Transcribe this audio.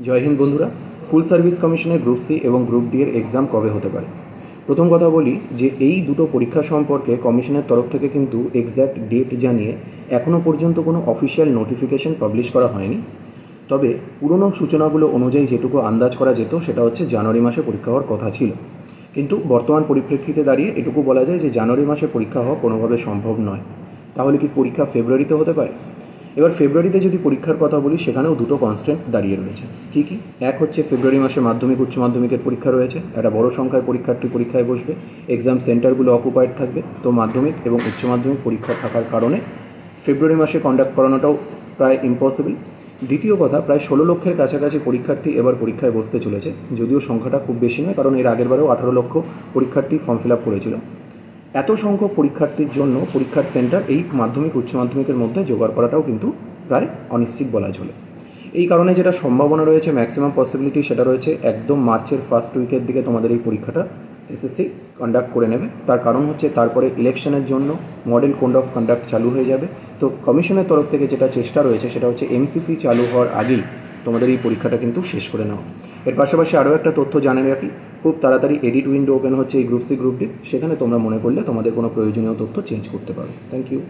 জয় হিন্দ বন্ধুরা, school service কমিশনের group C এবং গ্রুপ ডি এর এক্সাম কবে হতে পারে? প্রথম কথা বলি যে এই দুটো পরীক্ষা সম্পর্কে কমিশনের তরফ থেকে কিন্তু এক্স্যাক্ট ডেট জানিয়ে এখনও পর্যন্ত কোনো অফিসিয়াল নোটিফিকেশন পাবলিশ করা হয়নি। তবে পুরনো সূচনাগুলো অনুযায়ী যেটুকু আন্দাজ করা যেত সেটা হচ্ছে জানুয়ারি মাসে পরীক্ষা হওয়ার কথা ছিল। কিন্তু বর্তমান পরিপ্রেক্ষিতে দাঁড়িয়ে এটুকু বলা যায় যে জানুয়ারি মাসে পরীক্ষা হওয়া কোনোভাবে সম্ভব নয়। তাহলে কি পরীক্ষা ফেব্রুয়ারিতে হতে পারে? এবার ফেব্রুয়ারিতে যদি পরীক্ষার কথা বলি, সেখানেও দুটো কনস্ট্যান্ট দাঁড়িয়ে রয়েছে। কী কী? এক হচ্ছে ফেব্রুয়ারি মাসে মাধ্যমিক, উচ্চ মাধ্যমিকের পরীক্ষা রয়েছে। একটা বড় সংখ্যায় পরীক্ষার্থী পরীক্ষায় বসবে। এক্সাম সেন্টারগুলো অকুপাইড থাকবে। তো মাধ্যমিক এবং উচ্চ মাধ্যমিক পরীক্ষা থাকার কারণে ফেব্রুয়ারি মাসে কন্ডাক্ট করানোটাও প্রায় ইম্পসিবল দ্বিতীয় কথা, প্রায় ষোলো লক্ষের কাছাকাছি পরীক্ষার্থী এবার পরীক্ষায় বসতে চলেছে। যদিও সংখ্যাটা খুব বেশি নয়, কারণ এর আগের বারেও আঠারো লক্ষ পরীক্ষার্থী ফর্ম ফিল আপ করেছিল। এত সংখ্যক পরীক্ষার্থীর জন্য পরীক্ষার সেন্টার এই মাধ্যমিক, উচ্চ মাধ্যমিকের মধ্যে জোগাড় করাটাও কিন্তু প্রায় অনিশ্চিত বলা চলে। এই কারণে যেটা সম্ভাবনা রয়েছে ম্যাক্সিমাম পসিবিলিটি সেটা রয়েছে, একদম মার্চের ফার্স্ট উইকের দিকে তোমাদের এই পরীক্ষাটা এসএসসি কন্ডাক্ট করে নেবে। তার কারণ হচ্ছে তারপরে ইলেকশনের জন্য মডেল কোড অফ কন্ডাক্ট চালু হয়ে যাবে। তো কমিশনের তরফ থেকে যেটা চেষ্টা রয়েছে সেটা হচ্ছে এমসিসি চালু হওয়ার আগেই তোমাদের এই পরীক্ষাটা কিন্তু শেষ করে নেওয়া। এর পাশাপাশি আরও একটা তথ্য জানে রাখি, খুব তাড়াতাড়ি এডিট উইন্ডো ওপেন হচ্ছে এই গ্রুপ সি গ্রুপ ডি সেখানে তোমরা মনে করলে তোমাদের কোনো প্রয়োজনীয় তথ্য চেঞ্জ করতে পারো। Thank you